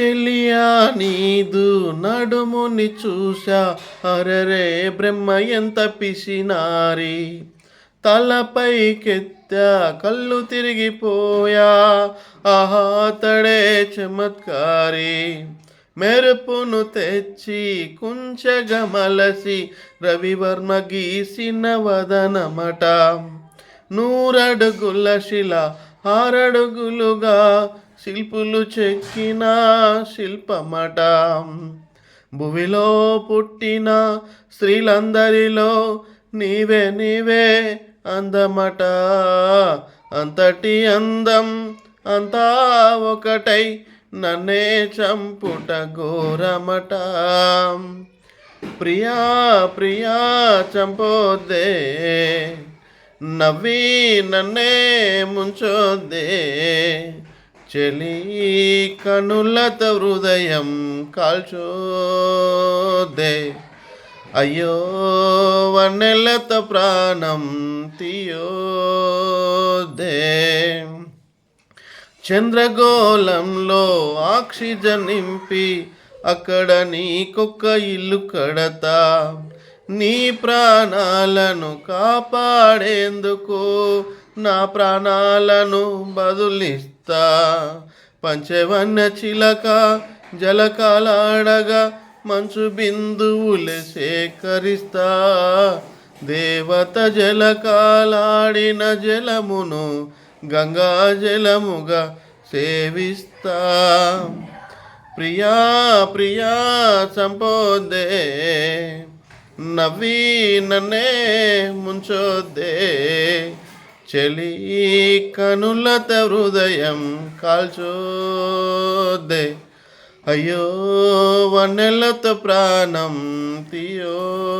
చెలియా నీదు నడుముని చూశా. అరరే బ్రహ్మ ఎంత పిసినారి. తలపైకెత్తా కళ్ళు తిరిగిపోయా ఆహా తడే చమత్కారి. మెరుపును తెచ్చి కుంచగమలసి రవివర్మ గీసిన వదనమట. నూరడుగుల శిల ఆరడుగులుగా శిల్పులు చెక్కిన శిల్పమట భువిలో పుట్టిన స్త్రీలందరిలో నీవే నీవే అందమట. అంతటి అందం అంతా ఒకటై నన్నే చంపుట ఘోరమట. ప్రియా ప్రియా చంపోద్దే. నవ్వి నన్నే ముంచోదే చెలి కనులత హృదయం కాల్చోదే అయ్యో వన్నెలత ప్రాణం తీయోదే చంద్రగోళంలో ఆక్సిజన్ నింపి అక్కడ నీకొక్క ఇల్లు కడతా. నీ ప్రాణాలను కాపాడేందుకు నా ప్రాణాలను బదులిస్తా. పంచవన్న చిలక జలకాలాడగా మంచు బిందువులు సేకరిస్తా. దేవత జలకాలాడిన జలమును గంగా జలముగా సేవిస్తా. ప్రియా ప్రియా సంపోదే నవీననే ముంచొద్దే. చెలి కనులత హృదయం కాల్చోద్దే. అయ్యో వన్నెలతో ప్రాణం తీయో.